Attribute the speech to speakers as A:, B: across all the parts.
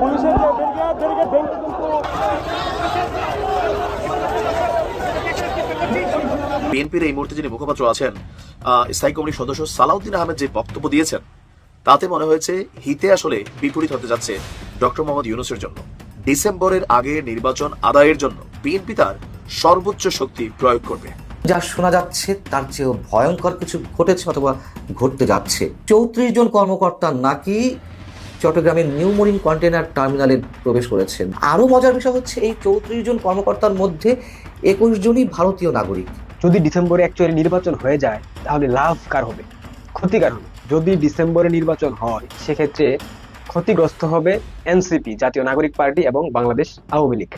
A: পুলিশের যে barricade barricade ভেঙে কিন্তু
B: বিএনপির এই মুহূর্তে যিনি মুখপাত্র আছেন স্থায়ী কমিটির সদস্য সালাউদ্দিন আহমেদ যে বক্তব্য দিয়েছেন তাতে মনে হয়েছে হিতে আসলে বিপরীত হতে যাচ্ছে ডক্টর মোহাম্মদ ইউনুসের জন্য। ডিসেম্বরের আগে নির্বাচন আদায়ের জন্য বিএনপি তার সর্বোচ্চ শক্তি প্রয়োগ করবে।
C: যা শোনা যাচ্ছে তার চেয়েও ভয়ঙ্কর কিছু ঘটেছে অথবা ঘটতে যাচ্ছে। চৌত্রিশ জন কর্মকর্তা নাকি চট্টগ্রামের নিউ মরিন কন্টেনার টার্মিনালে প্রবেশ করেছেন। আরও মজার বিষয় হচ্ছে, এই চৌত্রিশ জন কর্মকর্তার মধ্যে একুশ জনই ভারতীয় নাগরিক।
D: যদি ডিসেম্বরে অ্যাকচুয়ালি নির্বাচন হয়ে যায়, তাহলে লাভ কার হবে? ক্ষতিকার হবে। যদি ডিসেম্বরে নির্বাচন হয়, সেক্ষেত্রে ক্ষতিগ্রস্ত হবে এনসিপি, জাতীয় নাগরিক পার্টি এবং বাংলাদেশ আওয়ামী লীগ।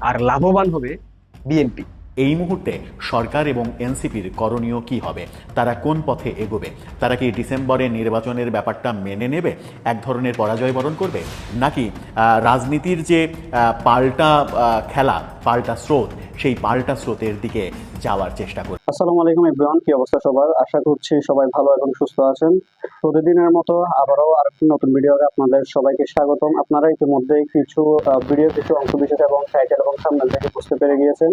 D: আর লাভবান হবে বিএনপি।
E: এই মুহূর্তে সরকার এবং এনসিপির করণীয় কি হবে? তারা কোন পথে এগোবে? তারা কি ডিসেম্বরে নির্বাচনের ব্যাপারটা মেনে নেবে? এক ধরনের পরাজয় বরণ করবে? নাকি রাজনীতির যে পাল্টা খেলা, পাল্টা স্রোত, সেই পাল্টা স্রোতের দিকে যাওয়ার চেষ্টা করবে।
F: আসসালামু আলাইকুম ইব্রাহিম কি অবস্থা সবার? আশা করছি সবাই ভালো এবং সুস্থ আছেন। প্রতিদিনের মতো আবারও আরেকটি নতুন ভিডিওতে আপনাদের সবাইকে স্বাগতম। আপনারা ইতিমধ্যে কিছু ভিডিও, কিছু অংশ বিশেষ এবং টাইটেল এবং সামনে থেকে বুঝতে পেরে গিয়েছেন।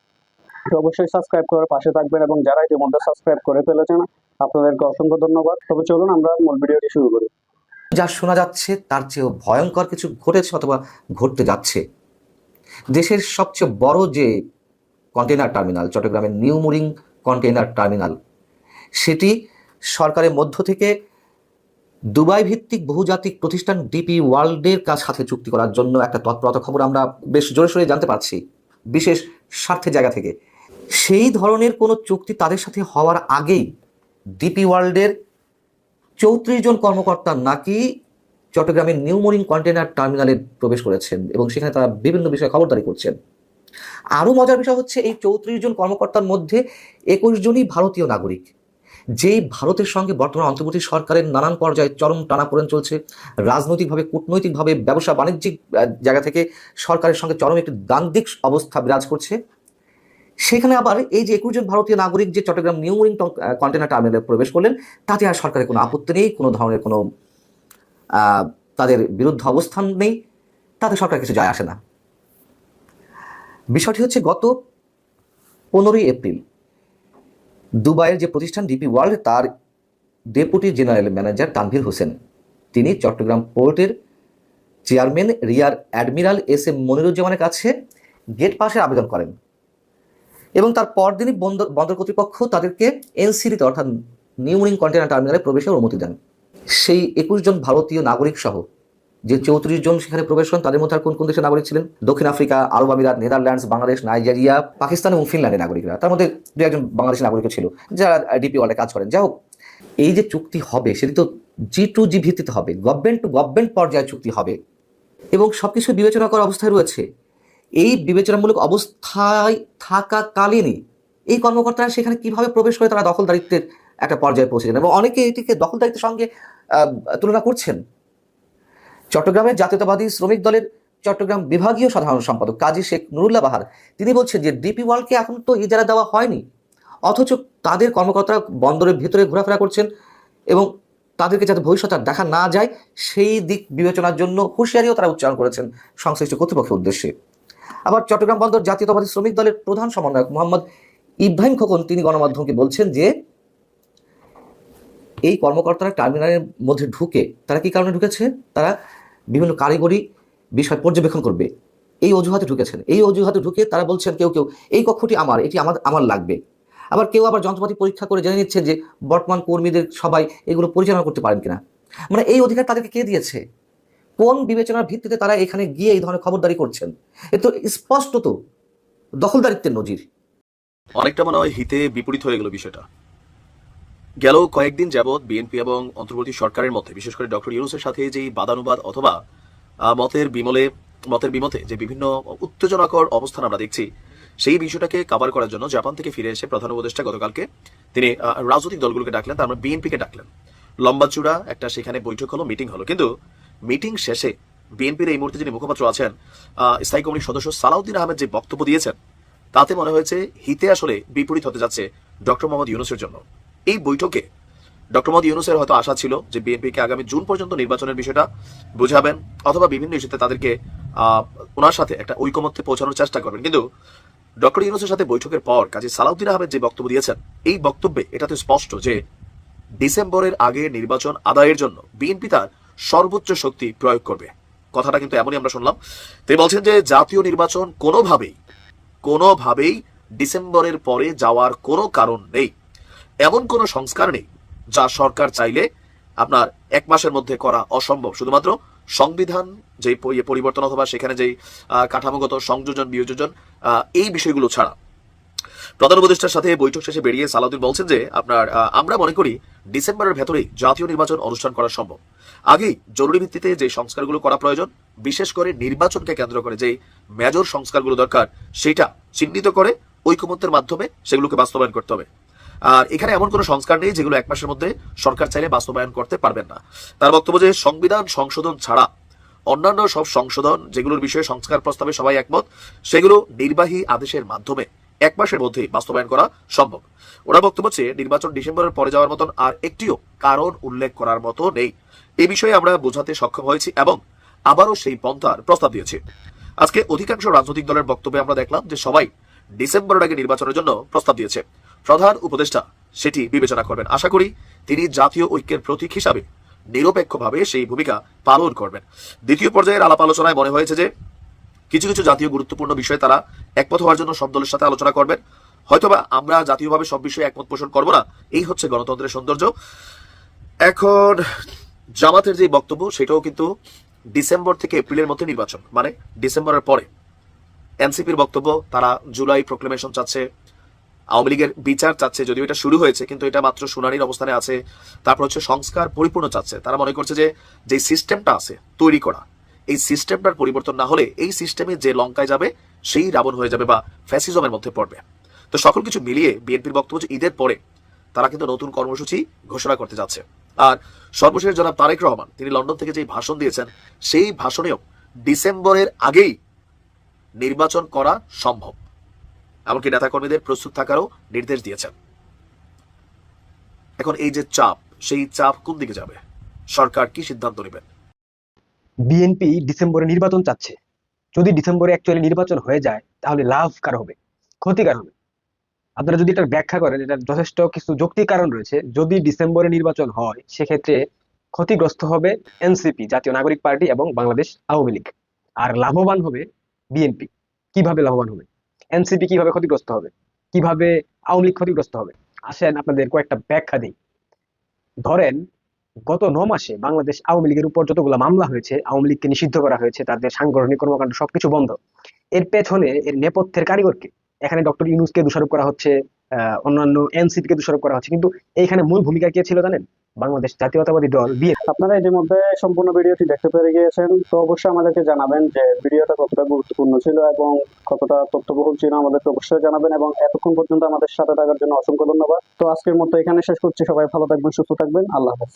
F: তো অবশ্যই সাবস্ক্রাইব করার পাশে থাকবেন এবং যারা ইতিমধ্যে সাবস্ক্রাইব করে ফেলেছেন, আপনাদেরকে অসংখ্য ধন্যবাদ। তবে চলুন আমরা মূল ভিডিওটি শুরু করি।
C: যা শোনা যাচ্ছে তার চেয়েও ভয়ঙ্কর কিছু ঘটেছে অথবা ঘটতে যাচ্ছে। দেশের সবচেয়ে বড় যে কন্টেনার টার্মিনাল চট্টগ্রামের নিউ মুরিং কন্টেনার টার্মিনাল সেটি সরকারের মধ্য থেকে দুবাই ভিত্তিক বহুজাতিক প্রতিষ্ঠান ডিপি ওয়ার্ল্ডের কাছ সাথে চুক্তি করার জন্য একটা তৎপরতা খবর আমরা বেশ জোরে সোরে জানতে পারছি, বিশেষ স্বার্থের জায়গা থেকে। সেই ধরনের কোনো চুক্তি তাদের সাথে হওয়ার আগেই ডিপি ওয়ার্ল্ডের চৌত্রিশ জন কর্মকর্তা নাকি চট্টগ্রামের নিউ মরিন কন্টেনার টার্মিনালে প্রবেশ করেছেন এবং সেখানে তারা বিভিন্ন বিষয়ে খবরদারি করছেন। আরও মজার বিষয় হচ্ছে এই চৌত্রিশ জন কর্মকর্তার মধ্যে একুশ জনই ভারতীয় নাগরিক। যেই ভারতের সঙ্গে বর্তমান অন্তর্বর্তী সরকারের নানান পর্যায়ে চরম টানাপোড়েন চলছে, রাজনৈতিকভাবে, কূটনৈতিকভাবে ব্যবসা বাণিজ্যিক জায়গা থেকে সরকারের সঙ্গে চরম একটি দ্বান্দ্বিক অবস্থা বিরাজ করছে। সেখানে আবার এই যে একুশ জন ভারতীয় নাগরিক যে চট্টগ্রাম নিউ মরিন কন্টেনার টার্মিনালে প্রবেশ করলেন, তাতে আর সরকারের কোনো আপত্তি নেই, কোনো ধরনের কোনো তাদের বিরুদ্ধে অবস্থান নেই, তাতে সরকার কিছু যায় আসে না। বিষয়টি হচ্ছে গত পনেরোই এপ্রিল, দুবাইয়ের যে প্রতিষ্ঠান ডিপি ওয়ার্ল্ড, তার deputy general manager Tanvir Hossain, তিনি চট্টগ্রাম পোর্টের chairman rear admiral S M মনিরুজ্জামানের কাছে গেট পাসের আবেদন করেন। এবং তার পরদিনই বন্দর বন্দর কর্তৃপক্ষ তাদেরকে এনসিডিতে অর্থাৎ নিউমরিং কন্টেনার টার্মিনালে প্রবেশের অনুমতি দেন। সেই একুশ জন ভারতীয় নাগরিক সহ যে চৌত্রিশ জন সেখানে প্রবেশ করেন, তাদের মধ্যে আর কোন কোন দেশের নাগরিক ছিলেন? দক্ষিণ আফ্রিকা, আরব আমিরাত, নেদারল্যান্ডস, বাংলাদেশ, নাইজেরিয়া, পাকিস্তান এবং ফিনল্যান্ডের নাগরিকরা। তার মধ্যে দু একজন বাংলাদেশের নাগরিকও ছিল, যারা ডিপি ওয়ার্ল্ডে কাজ করেন। যাই হোক, এই যে চুক্তি হবে, সেটি তো জি টু জি ভিত্তিতে হবে, গভর্নমেন্ট টু গভর্নমেন্ট পর্যায়ে চুক্তি হবে। এবং সব কিছু বিবেচনা করার অবস্থায় রয়েছে এই বিবেচনামূলক অবস্থায় থাকাকালীনই এই কর্মকর্তারা সেখানে কীভাবে প্রবেশ করে তারা দখলদারিত্বের একটা পর্যায়ে পৌঁছেছেন এবং অনেকে এটিকে দখলদারিত্বের সঙ্গে তুলনা করছেন। চট্টগ্রামের জাতীয়তাবাদী শ্রমিক দলের চট্টগ্রাম বিভাগীয় সাধারণ সম্পাদক কাজী শেখ নুরুল্লাহ বাহার, তিনি বলছেন যে ডিপি ওয়ার্ল্ডকে এখন তো ইজারা দেওয়া হয়নি, অথচ তাদের কর্মকর্তারা বন্দরের ভিতরে ঘোরাফেরা করছেন এবং তাদেরকে যাতে ভবিষ্যতে আর দেখা না যায়, সেই দিক বিবেচনার জন্য হুঁশিয়ারিও তারা উচ্চারণ করেছেন সংশ্লিষ্ট কর্তৃপক্ষের উদ্দেশ্যে। আবার চট্টগ্রাম বন্দর জাতীয়তাবাদী শ্রমিক দলের প্রধান সমন্বয়ক মোহাম্মদ ইব্রাহিম খোকন, তিনি গণমাধ্যমকে বলছেন যে, এই কর্মকর্তারা টার্মিনালের মধ্যে ঢুকে, তারা কি কারণে ঢুকেছে? তারা বিভিন্ন কারিগরি বিষয় পর্যবেক্ষণ করবে। এই অজুহাতে ঢুকেছেন। এই অজুহাতে ঢুকে তারা বলছেন, কেউ কেউ, এই কক্ষটি আমার, এটি আমার আমার লাগবে। আবার কেউ আবার যন্ত্রপাতি পরীক্ষা করে জেনে নিচ্ছে যে, বর্তমান কর্মীদের সবাই এগুলো পরিচালনা করতে পারেন কিনা। মানে এই অধিকার তাদেরকে কে দিয়েছে? কোন বিবেচনার ভিত্তিতে তারা এখানে গিয়ে এই ধরনের খবরদারি করছেন? এ তো স্পষ্টত দখলদারিত্বের নজির।
B: অনেকটা মনে হয় হিতে বিপরীত হয়ে গেল বিষয়টা। গেল কয়েকদিন যাবৎ বিএনপি এবং অন্তর্বর্তী সরকারের মধ্যে, বিশেষ করে ডক্টর ইউনুসের সাথে যেই বাদানুবাদ অথবা মতের বিমলে, মতের বিমতে যে বিভিন্ন উত্তেজনাকর অবস্থান আমরা দেখছি, সেই বিষয়টাকে কভার করার জন্য জাপান থেকে ফিরে এসে প্রধান উপদেষ্টা গতকালকে তিনি রাজনৈতিক দলগুলোকে ডাকলেন, তার মানে বিএনপিকে ডাকলেন। লম্বা চূড়া একটা সেখানে বৈঠক হলো, মিটিং হলো। কিন্তু মিটিং শেষে বিএনপির এই মুহূর্তে যিনি মুখপাত্র আছেন স্থায়ী কমিটির সদস্য সালাউদ্দিন আহমেদ যে বক্তব্য দিয়েছেন, তাতে মনে হয়েছে হিতে আসলে বিপরীত হতে যাচ্ছে ডক্টর মোহাম্মদ ইউনুসের জন্য। এই বৈঠকে ডক্টর মোহাম্মদ ইউনুসের হয়তো আশা ছিল যে বিএনপিকে আগামী জুন পর্যন্ত নির্বাচনের বিষয়টা বুঝাবেন অথবা বিভিন্ন ইস্যুতে তাদেরকে ওনার সাথে একটা ঐকমত্যে পৌঁছানোর চেষ্টা করবেন। কিন্তু ডক্টর ইউনুসের সাথে বৈঠকের পর কাজী সালাউদ্দিন আহমেদ যে বক্তব্য দিয়েছেন, এই বক্তব্যে এটা তো স্পষ্ট যে ডিসেম্বরের আগে নির্বাচন আদায়ের জন্য বিএনপি তার সর্বোচ্চ শক্তি প্রয়োগ করবে। কথাটা কিন্তু এমনই আমরা শুনলাম। তিনি বলছেন যে জাতীয় নির্বাচন কোনোভাবেই কোনোভাবেই ডিসেম্বরের পরে যাওয়ার কোনো কারণ নেই। এমন কোনো সংস্কার নেই যা সরকার চাইলে আপনার এক মাসের মধ্যে করা অসম্ভব। শুধুমাত্র সংবিধান যে ইয়ে পরিবর্তন অথবা সেখানে যেই আহ, কাঠামোগত সংযোজন বিয়োজন এই বিষয়গুলো ছাড়া। প্রধান উপদেষ্টার সাথে বৈঠক শেষে বেরিয়ে সালাউদ্দিন বলছেন যে আপনার আমরা মনে করি ডিসেম্বরের ভেতরেই জাতীয় নির্বাচন অনুষ্ঠান করা সম্ভব। আগেই জরুরি ভিত্তিতে যে সংস্কারগুলো করা প্রয়োজন, বিশেষ করে নির্বাচনকে কেন্দ্র করে যে মেজর সংস্কারগুলো দরকার, সেটা চিহ্নিত করে ঐকমত্যের মাধ্যমে সেগুলোকে বাস্তবায়ন করতে হবে। আর এখানে এমন কোনো সংস্কার নেই যেগুলো এক মাসের মধ্যে সরকার চাইলে বাস্তবায়ন করতে পারবেন না। তার বক্তব্য যে সংবিধান সংশোধন ছাড়া অন্যান্য সব সংশোধন যেগুলোর বিষয়ে সংস্কার প্রস্তাবে সবাই একমত, সেগুলো নির্বাহী আদেশের মাধ্যমে এক মাসের মধ্যেই বাস্তবায়ন করা সম্ভব। ওরা বক্তব্য হচ্ছে নির্বাচন ডিসেম্বরের পরে যাওয়ার মতন আর একটিও কারণ উল্লেখ করার মতো নেই। এই বিষয়ে আমরা বোঝাতে সক্ষম হয়েছি এবং আবারও সেই পন্থার প্রস্তাব দিয়েছি। আজকে অধিকাংশ রাজনৈতিক দলের বক্তব্যে আমরা দেখলাম যে সবাই ডিসেম্বরের আগে নির্বাচনের জন্য প্রস্তাব দিয়েছে। প্রধান উপদেষ্টা সেটি বিবেচনা করবেন। আশা করি তিনি জাতীয় ঐক্যের প্রতীক হিসাবে নিরপেক্ষভাবে সেই ভূমিকা পালন করবেন। দ্বিতীয় পর্যায়ের আলাপ আলোচনায় মনে হয়েছে যে কিছু কিছু জাতীয় গুরুত্বপূর্ণ বিষয়ে তারা একমত হওয়ার জন্য সব দলের সাথে আলোচনা করবেন। হয়তোবা আমরা জাতীয়ভাবে সব বিষয়ে একমত পোষণ করব না। এই হচ্ছে গণতন্ত্রের সৌন্দর্য। এখন জামাতের যে বক্তব্য, সেটাও কিন্তু ডিসেম্বর থেকে এপ্রিলের মধ্যে নির্বাচন মানে ডিসেম্বরের পরে। এনসিপির বক্তব্য, তারা জুলাই প্রোক্লেমেশন চাচ্ছে, আওয়ামী লীগের বিচার চাচ্ছে, যদিও এটা শুরু হয়েছে, কিন্তু এটা মাত্র শুনানির অবস্থানে আছে। তারপর হচ্ছে সংস্কার পরিপূর্ণ চাচ্ছে। তারা মনে করছে যে যে সিস্টেমটা আছে, তৈরি করা এই সিস্টেমটার পরিবর্তন না হলে এই সিস্টেমে যে লঙ্কায় যাবে, সেই রাবণ হয়ে যাবে বা ফ্যাসিজমের মধ্যে পড়বে। তো সকল কিছু মিলিয়ে বিএনপির বক্তব্য যে ঈদের পরে তারা কিন্তু নতুন কর্মসূচি ঘোষণা করতে যাচ্ছে। আর সর্বশেষ জনাব তারেক রহমান, তিনি লন্ডন থেকে যে ভাষণ দিয়েছেন, সেই ভাষণেও ডিসেম্বরের আগেই নির্বাচন করা সম্ভব। এমনকি নেতাকর্মীদের প্রস্তুত থাকারও নির্দেশ দিয়েছেন। এখন এই যে চাপ, সেই চাপ কোন দিকে যাবে? সরকার কি সিদ্ধান্ত নেবেন?
D: বিএনপি ডিসেম্বরে নির্বাচন চাচ্ছে। যদি ডিসেম্বরে অ্যাকচুয়ালি নির্বাচন হয়ে যায়, তাহলে লাভ কার হবে? ক্ষতি কার হবে। আপনারা যদি এটা ব্যাখ্যা করেন এটা যথেষ্ট কিছু যৌক্তিক কারণ রয়েছে। যদি ডিসেম্বরে নির্বাচন হয়, সেক্ষেত্রে ক্ষতিগ্রস্ত হবে এনসিপি জাতীয় নাগরিক পার্টি এবং বাংলাদেশ আওয়ামী লীগ। আর লাভবান হবে বিএনপি কীভাবে লাভবান হবে? এনসিপি কীভাবে ক্ষতিগ্রস্ত হবে? কীভাবে আওয়ামী লীগ ক্ষতিগ্রস্ত হবে? আসেন আপনাদের কয়েকটা ব্যাখ্যা দিই। ধরেন গত ন মাসে বাংলাদেশ আওয়ামী লীগের উপর যতগুলো মামলা হয়েছে, আওয়ামী লীগকে নিষিদ্ধ করা হয়েছে, তাদের সাংগঠনিক কর্মকাণ্ড সবকিছু বন্ধ। এর পেছনে, এর নেপথ্যের কারিগরকে, এখানে ডক্টর ইউনুসকে দোষারোপ করা হচ্ছে অন্যান্য এনসিপি কে দোষারোপ করা হচ্ছে, কিন্তু এইখানে মূল ভূমিকা কে ছিল জানেন? বাংলাদেশ জাতীয়তাবাদী দল, বিএনপি।
F: আপনারা ইতিমধ্যে সম্পূর্ণ ভিডিওটি দেখতে পেরে গিয়েছেন, তো অবশ্যই আমাদেরকে জানাবেন যে ভিডিওটা কতটা গুরুত্বপূর্ণ ছিল এবং কতটা তথ্যবহুল ছিল আমাদেরকে অবশ্যই জানাবেন এবং এতক্ষণ পর্যন্ত আমাদের সাথে থাকার জন্য অসংখ্য ধন্যবাদ। তো আজকের মতো এখানে শেষ করছি, সবাই ভালো থাকবেন, সুস্থ থাকবেন, আল্লাহ হাফেজ।